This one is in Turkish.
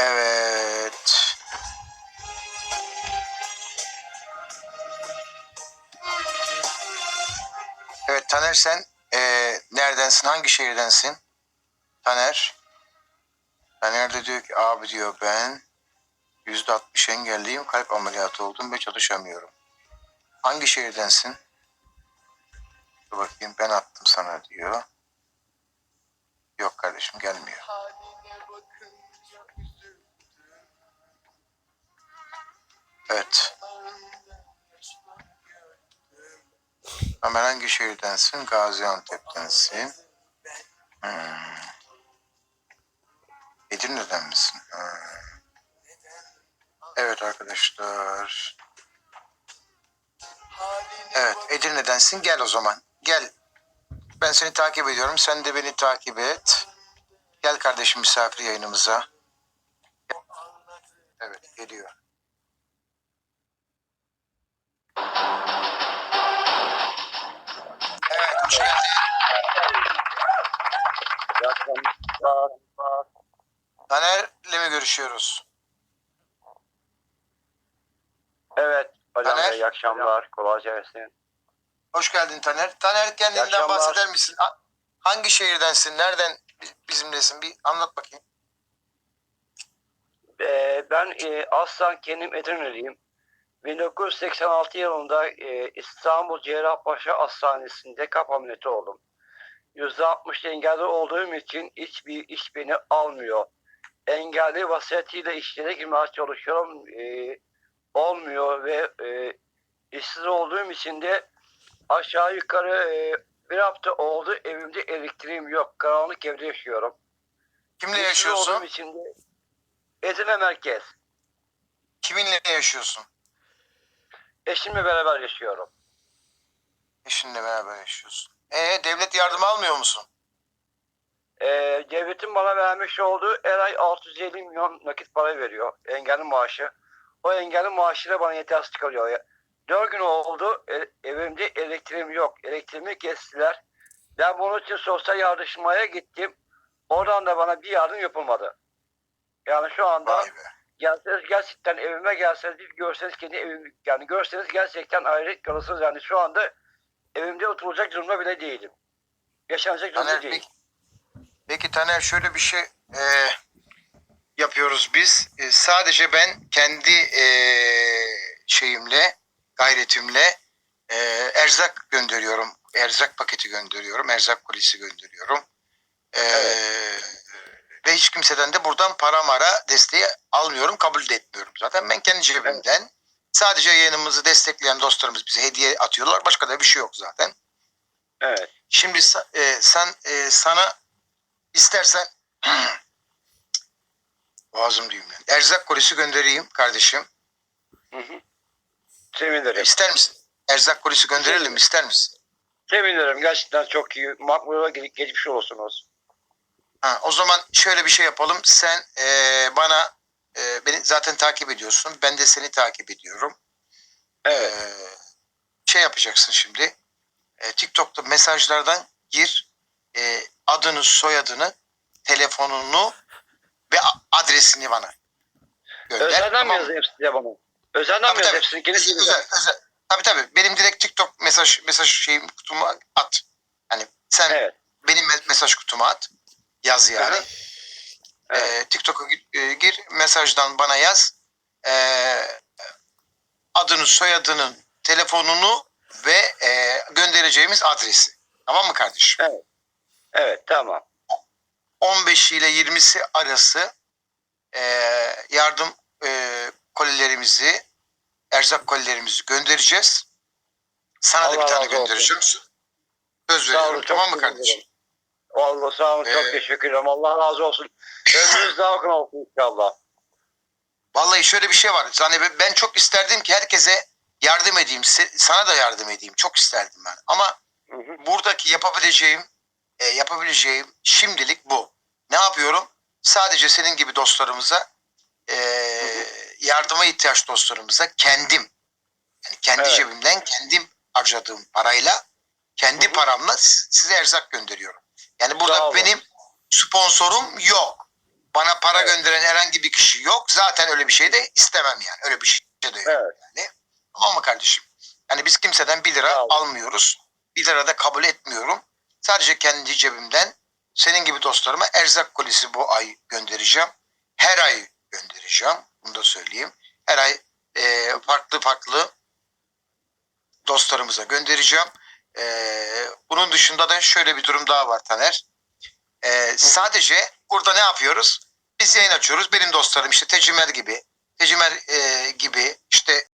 Evet. Evet Taner sen eee, neredensin? Hangi şehirdensin? Taner. Taner de diyor ki abi diyor ben yüzde altmış engelliyim. Kalp ameliyatı oldum ve çalışamıyorum. Hangi şehirdensin? Dur bakayım ben attım sana diyor. Yok kardeşim gelmiyor. Evet. Ömer hangi şehirdensin? Gaziantep'tensin. Hmm. Edirne'den misin? Hmm. Evet arkadaşlar. Evet Edirne'densin. Gel o zaman. Gel. Ben seni takip ediyorum. Sen de beni takip et. Gel kardeşim misafir yayınımıza. Evet geliyor. Taner'le mi görüşüyoruz? Evet hocam Taner. bey, iyi akşamlar. Kolay gelsin. Hoş geldin Taner. Taner kendinden akşamlar. bahseder misin? Ha- Hangi şehirdensin? Nereden bi- bizimlesin? Bir anlat bakayım. Ee, ben e, aslan kendim Edirne'liyim. 1986 yılında e, İstanbul Cerrahpaşa Hastanesi'nde kalp ameliyatı oldum. %60 engelli olduğum için hiçbir iş beni almıyor. Engelli vasiyetiyle işlere girmeye çalışıyorum. E, olmuyor ve e, işsiz olduğum için de aşağı yukarı e, bir hafta oldu evimde elektriğim yok. Karanlık evde yaşıyorum. Kimle İşsiz yaşıyorsun? olduğum için de Edirne merkez. Kiminle yaşıyorsun? Eşimle beraber yaşıyorum. Eşinle beraber yaşıyorsun. Ee devlet yardım almıyor musun? Ee, devletin bana vermiş olduğu her ay 650 milyon nakit para veriyor. Engelli maaşı. O engelli maaşıyla bana yetersiz. Ya. 4 gün oldu e- evimde elektriğim yok. Elektriğimi kestiler. Ben bunun için sosyal yardımlaşmaya gittim. Oradan da bana bir yardım yapılmadı. Yani şu anda gelseniz gerçekten evime gelseniz bir görseniz kendi evim yani görseniz gerçekten ayrı kalırsınız. Yani şu anda evimde oturacak durumda bile değilim. Yaşanacak durumda Taner değil. peki, peki Taner şöyle bir şey e, yapıyoruz biz. E, sadece ben kendi e, şeyimle, gayretimle e, erzak gönderiyorum. Erzak paketi gönderiyorum. Erzak kolisi gönderiyorum. E, Ve hiç kimseden de buradan para mara desteği almıyorum. Kabul de etmiyorum zaten. Ben kendi cebimden sadece yayınımızı destekleyen dostlarımız bize hediye atıyorlar. Başka da bir şey yok zaten. Evet. Şimdi e, sen e, sana istersen boğazım düğümlendi. Erzak kolisi göndereyim kardeşim. Hı hı. Sevinirim. İster misin? Erzak kolisi gönderelim ister misin? Sevinirim. Gerçekten çok iyi. Makbule ge- geçmiş olsunuz. Ha, o zaman şöyle bir şey yapalım. Sen e, bana e, beni zaten takip ediyorsun. Ben de seni takip ediyorum. Evet. E, şey yapacaksın şimdi. E, TikTok'ta mesajlardan gir. E, adını, soyadını, telefonunu ve adresini bana gönder. Özelden mi tamam mı? yazayım size bunu? Özelden Tabii mi yazayım? Özel, söyleyeceğim. özel, özel. Tabii tabii. Benim direkt TikTok mesaj mesaj şeyim kutuma at. Hani sen Evet. benim me- mesaj kutuma at. Yaz yani. Hı hı. Evet. Ee, TikTok'a gir, e, mesajdan bana yaz. Ee, adını, soyadını, telefonunu ve e, göndereceğimiz adresi. Tamam mı kardeşim? Evet tamam. 15 ile 20'si arası e, yardım e, kolilerimizi, erzak kolilerimizi göndereceğiz. Sana da Allah bir tane göndereceğim. Söz veriyorum. Tamam mı kardeşim? Vallahi sağ olun. Çok Ee, teşekkür ederim. Allah razı olsun. Ömrünüz daha uzun olsun inşallah. Vallahi şöyle bir şey var. Hani ben- ben çok isterdim ki herkese yardım edeyim. se- Sana da yardım edeyim. Çok isterdim ben. Ama Hı hı. buradaki yapabileceğim e, yapabileceğim şimdilik bu. Ne yapıyorum? Sadece senin gibi dostlarımıza e, yardıma ihtiyaç dostlarımıza kendim yani kendi Evet. cebimden kendim harcadığım parayla kendi Hı hı. paramla s- size erzak gönderiyorum. Yani burada olun. benim sponsorum yok. Bana para Evet. gönderen herhangi bir kişi yok. Zaten öyle bir şey de istemem yani. Öyle bir şey de yok. Evet. Yani. Tamam mı kardeşim? Yani biz kimseden 1 lira ol. almıyoruz. 1 lira da kabul etmiyorum. Sadece kendi cebimden senin gibi dostlarıma erzak kolisi bu ay göndereceğim. Her ay göndereceğim. Bunu da söyleyeyim. Her ay e, farklı farklı dostlarımıza göndereceğim. E, bunun dışında da şöyle bir durum daha var Taner. E, sadece burada ne yapıyoruz? Biz yayın açıyoruz. Benim dostlarım işte Tecimer gibi, Tecimer e, gibi işte